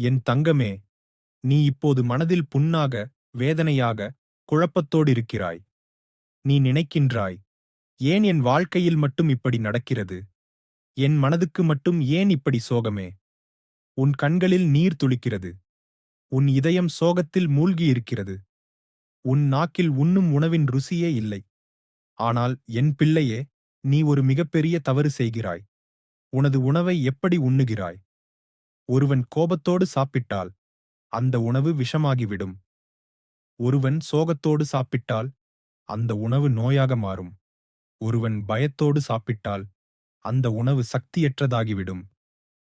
என் தங்கமே நீ இப்போது மனதில் புண்ணாக வேதனையாக குழப்பத்தோடிருக்கிறாய் நீ நினைக்கின்றாய் ஏன் என் வாழ்க்கையில் மட்டும் இப்படி நடக்கிறது? என் மனதுக்கு மட்டும் ஏன் இப்படி சோகமே? உன் கண்களில் நீர் துளிக்கிறது. உன் இதயம் சோகத்தில் மூழ்கியிருக்கிறது உன் நாக்கில் உண்ணும் உணவின் ருசியே இல்லை. ஆனால் என் பிள்ளையே நீ ஒரு மிகப்பெரிய தவறு செய்கிறாய். உனது உணவை எப்படி உண்ணுகிறாய்? ஒருவன் கோபத்தோடு சாப்பிட்டால் அந்த உணவு விஷமாகிவிடும். ஒருவன் சோகத்தோடு சாப்பிட்டால் அந்த உணவு நோயாக மாறும். ஒருவன் பயத்தோடு சாப்பிட்டால் அந்த உணவு சக்தியற்றதாகிவிடும்.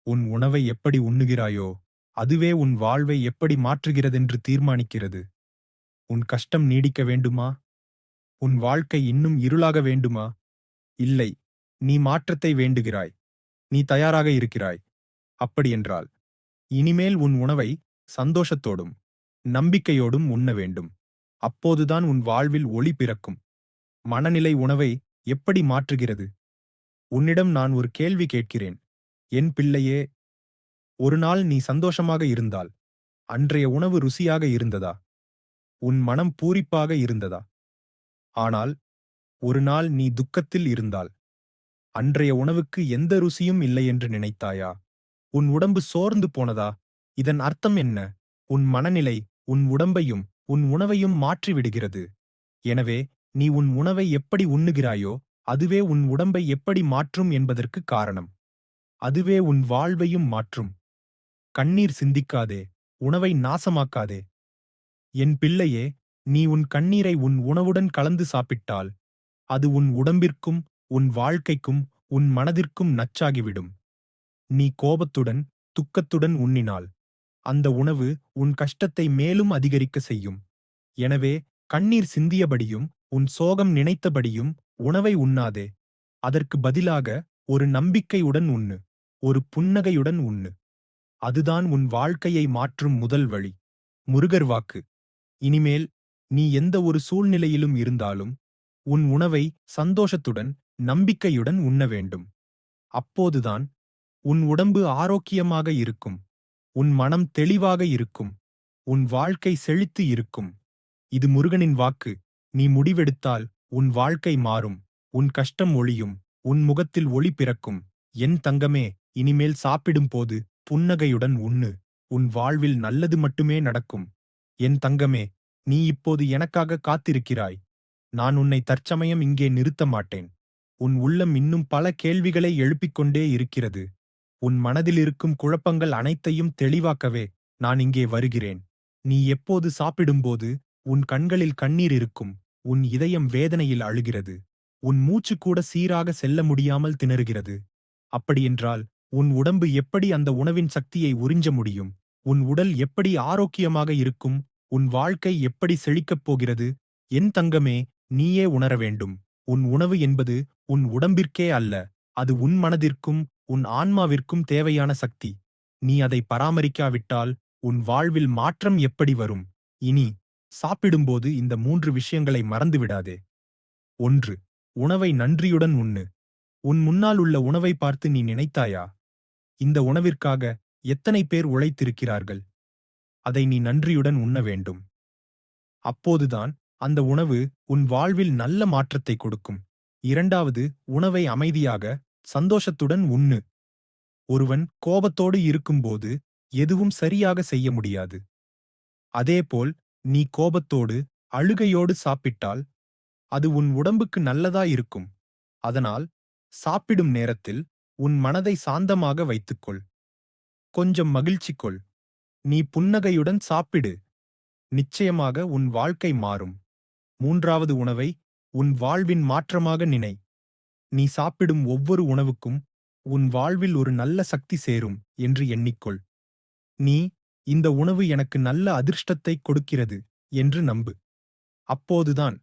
உன் உணவை எப்படி உண்ணுகிறாயோ அதுவே உன் வாழ்வை எப்படி மாற்றுகிறதென்று தீர்மானிக்கிறது. உன் கஷ்டம் நீடிக்க வேண்டுமா? உன் வாழ்க்கை இன்னும் இருளாக வேண்டுமா? இல்லை நீ மாற்றத்தை வேண்டுகிறாய். நீ தயாராக இருக்கிறாய். அப்படியென்றால் இனிமேல் உன் உணவை சந்தோஷத்தோடும் நம்பிக்கையோடும் உண்ண வேண்டும். அப்போதுதான் உன் வாழ்வில் ஒளி பிறக்கும். மனநிலை உணவை எப்படி மாற்றுகிறது? உன்னிடம் நான் ஒரு கேள்வி கேட்கிறேன். என் பிள்ளையே ஒரு நாள் நீ சந்தோஷமாக இருந்தால் அன்றைய உணவு ருசியாக இருந்ததா? உன் மனம் பூரிப்பாக இருந்ததா? ஆனால் ஒரு நாள் நீ துக்கத்தில் இருந்தால் அன்றைய உணவுக்கு எந்த ருசியும் இல்லை என்று நினைத்தாயா? உன் உடம்பு சோர்ந்து போனதா? இதன் அர்த்தம் என்ன? உன் மனநிலை உன் உடம்பையும் உன் உணவையும் மாற்றிவிடுகிறது. எனவே நீ உன் உணவை எப்படி உண்ணுகிறாயோ அதுவே உன் உடம்பை எப்படி மாற்றும் என்பதற்கு காரணம். அதுவே உன் வாழ்வையும் மாற்றும். கண்ணீர் சிந்திக்காதே உணவை நாசமாக்காதே. என் பிள்ளையே நீ உன் கண்ணீரை உன் உணவுடன் கலந்து சாப்பிட்டால் அது உன் உடம்பிற்கும் உன் வாழ்க்கைக்கும் உன் மனதிற்கும் நச்சாகிவிடும். நீ கோபத்துடன் துக்கத்துடன் உண்ணினால். அந்த உணவு உன் கஷ்டத்தை மேலும் அதிகரிக்க செய்யும். எனவே கண்ணீர் சிந்தியபடியும் உன் சோகம் நினைத்தபடியும் உணவை உண்ணாதே. அதற்கு பதிலாக ஒரு நம்பிக்கையுடன் உண்ணு. ஒரு புன்னகையுடன் உண்ணு. அதுதான் உன் வாழ்க்கையை மாற்றும் முதல் வழி. முருகர் வாக்கு. இனிமேல் நீ எந்த ஒரு சூழ்நிலையிலும் இருந்தாலும் உன் உணவை சந்தோஷத்துடன் நம்பிக்கையுடன் உண்ண வேண்டும். அப்போதுதான் உன் உடம்பு ஆரோக்கியமாக இருக்கும். உன் மனம் தெளிவாக இருக்கும். உன் வாழ்க்கை செழித்து இருக்கும். இது முருகனின் வாக்கு. நீ முடிவெடுத்தால் உன் வாழ்க்கை மாறும். உன் கஷ்டம் ஒளியும் உன் முகத்தில் ஒளி பிறக்கும். என் தங்கமே இனிமேல் சாப்பிடும் போது புன்னகையுடன் உண்ணு. உன் வாழ்வில் நல்லது மட்டுமே நடக்கும். என் தங்கமே நீ இப்போது எனக்காக காத்திருக்கிறாய். நான் உன்னை தற்சமயம் இங்கே நிறுத்த மாட்டேன். உன் உள்ளம் இன்னும் பல கேள்விகளை எழுப்பிக் கொண்டே இருக்கிறது. உன் மனதில் இருக்கும் குழப்பங்கள் அனைத்தையும் தெளிவாக்கவே நான் இங்கே வருகிறேன். நீ எப்போது சாப்பிடும்போது உன் கண்களில் கண்ணீர் இருக்கும். உன் இதயம் வேதனையில் அழுகிறது. உன் மூச்சு கூட சீராக செல்ல முடியாமல் திணறுகிறது. அப்படியென்றால் உன் உடம்பு எப்படி அந்த உணவின் சக்தியை உறிஞ்ச முடியும்? உன் உடல் எப்படி ஆரோக்கியமாக இருக்கும்? உன் வாழ்க்கை எப்படி செழிக்கப் போகிறது? என் தங்கமே நீயே உணர வேண்டும். உன் உணவு என்பது உன் உடம்பிற்கே அல்ல அது உன் மனதிற்கும் உன் ஆன்மாவிற்கும் தேவையான சக்தி. நீ அதை பராமரிக்காவிட்டால் உன் வாழ்வில் மாற்றம் எப்படி வரும்? இனி சாப்பிடும்போது இந்த மூன்று விஷயங்களை மறந்துவிடாதே. ஒன்று உணவை நன்றியுடன் உண்ணு. உன் முன்னால் உள்ள உணவை பார்த்து நீ நினைத்தாயா? இந்த உணவிற்காக எத்தனை பேர் உழைத்திருக்கிறார்கள்? அதை நீ நன்றியுடன் உண்ண வேண்டும். அப்போதுதான் அந்த உணவு உன் வாழ்வில் நல்ல மாற்றத்தை கொடுக்கும். இரண்டாவது உணவை அமைதியாக சந்தோஷத்துடன் உண்ணு. ஒருவன் கோபத்தோடு இருக்கும்போது எதுவும் சரியாக செய்ய முடியாது. அதேபோல் நீ கோபத்தோடு அழுகையோடு சாப்பிட்டால் அது உன் உடம்புக்கு நல்லதா இருக்கும். அதனால் சாப்பிடும் நேரத்தில் உன் மனதை சாந்தமாக வைத்துக்கொள். கொஞ்சம் மகிழ்ச்சி கொள். நீ புன்னகையுடன் சாப்பிடு. நிச்சயமாக உன் வாழ்க்கை மாறும். மூன்றாவது உணவை உன் வாழ்வின் மாற்றமாக நினை. நீ சாப்பிடும் ஒவ்வொரு உணவுக்கும் உன் வாழ்வில் ஒரு நல்ல சக்தி சேரும் என்று எண்ணிக்கொள். நீ இந்த உணவு எனக்கு நல்ல அதிர்ஷ்டத்தை கொடுக்கிறது என்று நம்பு. அப்போதுதான்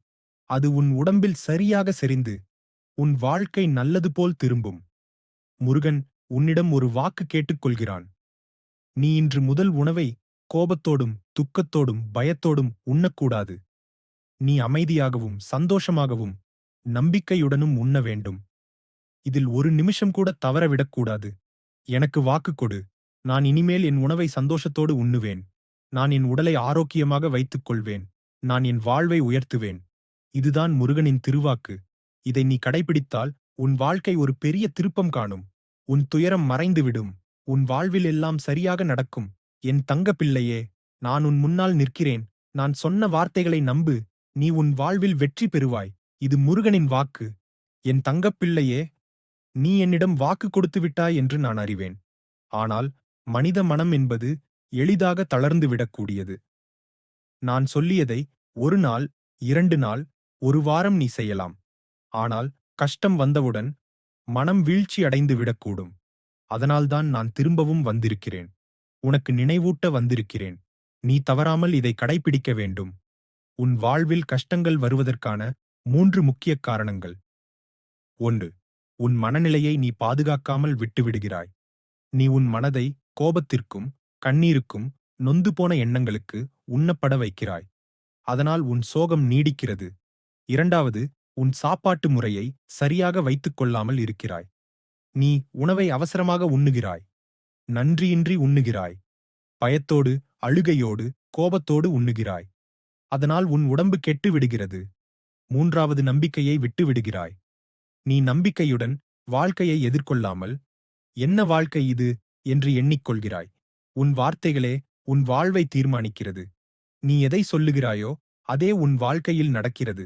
அது உன் உடம்பில் சரியாக செறிந்து உன் வாழ்க்கை நல்லது போல் திரும்பும். முருகன் உன்னிடம் ஒரு வாக்கு கேட்டுக்கொள்கிறான். நீ இன்று முதல் உணவை கோபத்தோடும் துக்கத்தோடும் பயத்தோடும் உண்ணக்கூடாது. நீ அமைதியாகவும் சந்தோஷமாகவும் நம்பிக்கையுடனும் உண்ண வேண்டும். இதில் ஒரு நிமிஷம் கூட தவறவிடக்கூடாது எனக்கு வாக்கு கொடு. நான் இனிமேல் என் உணவை சந்தோஷத்தோடு உண்ணுவேன். நான் என் உடலை ஆரோக்கியமாக வைத்துக் கொள்வேன். நான் என் வாழ்வை உயர்த்துவேன். இதுதான் முருகனின் திருவாக்கு. இதை நீ கடைபிடித்தால் உன் வாழ்க்கை ஒரு பெரிய திருப்பம் காணும். உன் துயரம் மறைந்துவிடும். உன் வாழ்வில் எல்லாம் சரியாக நடக்கும். என் தங்க பிள்ளையே நான் உன் முன்னால் நிற்கிறேன். நான் சொன்ன வார்த்தைகளை நம்பு. நீ உன் வாழ்வில் வெற்றி பெறுவாய். இது முருகனின் வாக்கு. என் தங்கப்பிள்ளையே நீ என்னிடம் வாக்கு கொடுத்து விட்டாய் என்று நான் அறிவேன். ஆனால் மனித மனம் என்பது எளிதாக தளர்ந்து விடக்கூடியது. நான் சொல்லியதை ஒரு நாள் இரண்டு நாள் ஒரு வாரம் நீ செய்யலாம். ஆனால் கஷ்டம் வந்தவுடன் மனம் வீழ்ச்சி அடைந்து விடக்கூடும். அதனால்தான் நான் திரும்பவும் வந்திருக்கிறேன். உனக்கு நினைவூட்ட வந்திருக்கிறேன். நீ தவறாமல் இதை கடைபிடிக்க வேண்டும். உன் வாழ்வில் கஷ்டங்கள் வருவதற்கான மூன்று முக்கிய காரணங்கள். ஒன்று உன் மனநிலையை நீ பாதுகாக்காமல் விட்டுவிடுகிறாய். நீ உன் மனதை கோபத்திற்கும் கண்ணீருக்கும் நொந்து போன எண்ணங்களுக்கு உண்ணப்பட வைக்கிறாய். அதனால் உன் சோகம் நீடிக்கிறது. இரண்டாவது உன் சாப்பாட்டு முறையை சரியாக வைத்துக் கொள்ளாமல் இருக்கிறாய். நீ உணவை அவசரமாக உண்ணுகிறாய். நன்றியின்றி உண்ணுகிறாய். பயத்தோடு அழுகையோடு கோபத்தோடு உண்ணுகிறாய். அதனால் உன் உடம்பு கெட்டு விடுகிறது. மூன்றாவது நம்பிக்கையை விட்டு விடுகிறாய் நீ நம்பிக்கையுடன் வாழ்க்கையை எதிர்கொள்ளாமல் என்ன வாழ்க்கை இது? என்று எண்ணிக்கொள்கிறாய். உன் வார்த்தைகளே உன் வாழ்வை தீர்மானிக்கிறது. நீ எதை சொல்லுகிறாயோ அதே உன் வாழ்க்கையில் நடக்கிறது.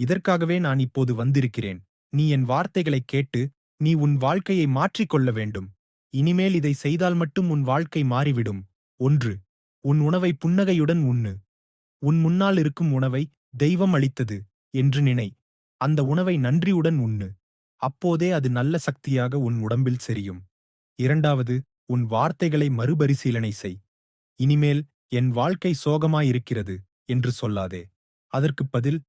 இதற்காகவே நான் இப்போது வந்திருக்கிறேன். நீ என் வார்த்தைகளைக் கேட்டு நீ உன் வாழ்க்கையை மாற்றிக்கொள்ள வேண்டும். இனிமேல் இதை செய்தால் மட்டும் உன் வாழ்க்கை மாறிவிடும். ஒன்று உன் உணவை புன்னகையுடன் உண்ணு. உன் முன்னால் இருக்கும் உணவை தெய்வம் அளித்தது. என்று நினை. அந்த உணவை நன்றியுடன் உண்ணு. அப்போதே அது நல்ல சக்தியாக உன் உடம்பில் செரியும். இரண்டாவது உன் வார்த்தைகளை மறுபரிசீலனை செய். இனிமேல் என் வாழ்க்கை சோகமாயிருக்கிறது என்று சொல்லாதே. அதற்குப் பதில்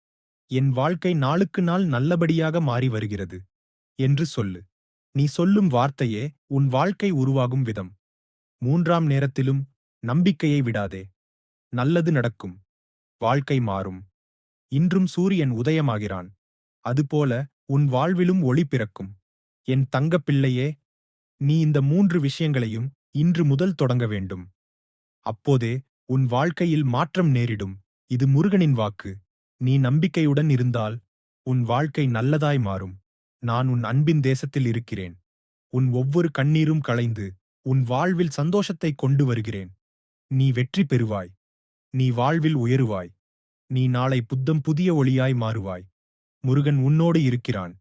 என் வாழ்க்கை நாளுக்கு நாள் நல்லபடியாக மாறி வருகிறது என்று சொல்லு. நீ சொல்லும் வார்த்தையே உன் வாழ்க்கை உருவாகும் விதம். மூன்றாம் நேரத்திலும் நம்பிக்கையை விடாதே. நல்லது நடக்கும். வாழ்க்கை மாறும். இன்றும் சூரியன் உதயமாகிறான். அதுபோல உன் வாழ்விலும் ஒளி பிறக்கும். என் தங்கப் பிள்ளையே நீ இந்த மூன்று விஷயங்களையும் இன்று முதல் தொடங்க வேண்டும். அப்போதே உன் வாழ்க்கையில் மாற்றம் நேரிடும். இது முருகனின் வாக்கு. நீ நம்பிக்கையுடன் இருந்தால் உன் வாழ்க்கை நல்லதாய் மாறும். நான் உன் அன்பின் தேசத்தில் இருக்கிறேன். உன் ஒவ்வொரு கண்ணீரும் களைந்து உன் வாழ்வில் சந்தோஷத்தை கொண்டு வருகிறேன். நீ வெற்றி பெறுவாய். நீ வாழ்வில் உயருவாய். நீ நாளை புத்தம் புதிய ஒளியாய் மாறுவாய். முருகன் உன்னோடு இருக்கிறான்.